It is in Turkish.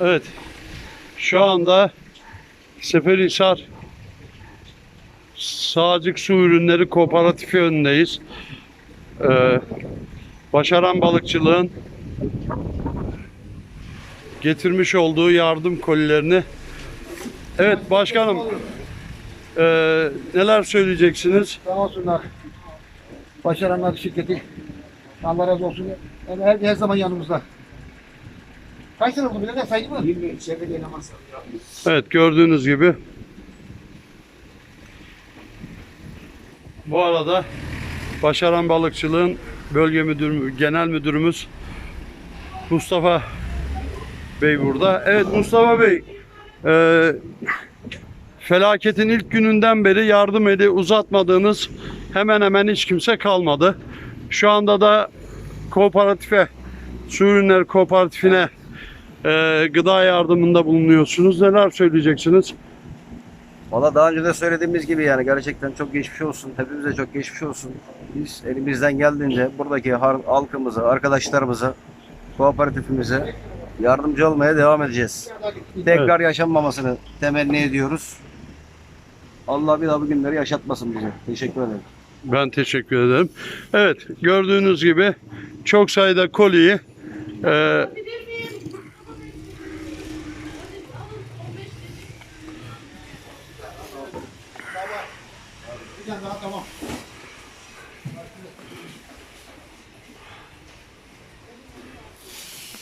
Evet. Şu anda Seferihisar Sağcık Su Ürünleri Kooperatifi önündeyiz. Ee, başaran balıkçılığın getirmiş olduğu yardım kolilerini Evet başkanım ee, neler söyleyeceksiniz? Sağ olsunlar. Başaranlar şirketi. Allah razı olsun. Her, her zaman yanımızda. Kaç sene oldu bile saydı mı? 20 içeride bir namaz. Evet gördüğünüz gibi bu arada Başaran Balıkçılığın bölge müdür, genel müdürümüz Mustafa Bey burada. Evet Mustafa Bey e, felaketin ilk gününden beri yardım edi uzatmadığınız hemen hemen hiç kimse kalmadı. Şu anda da kooperatife Su Ürünleri Kooperatifine e, gıda yardımında bulunuyorsunuz. Neler söyleyeceksiniz? Valla daha önce de söylediğimiz gibi yani gerçekten çok geçmiş olsun. Hepimize çok geçmiş olsun. Biz elimizden geldiğince buradaki halkımıza, arkadaşlarımıza, kooperatifimize yardımcı olmaya devam edeceğiz. Tekrar yaşanmamasını temenni ediyoruz. Allah bir daha bu günleri yaşatmasın bize. Teşekkür ederim. Ben teşekkür ederim. Evet gördüğünüz gibi çok sayıda koliyi e, Bir daha tamam.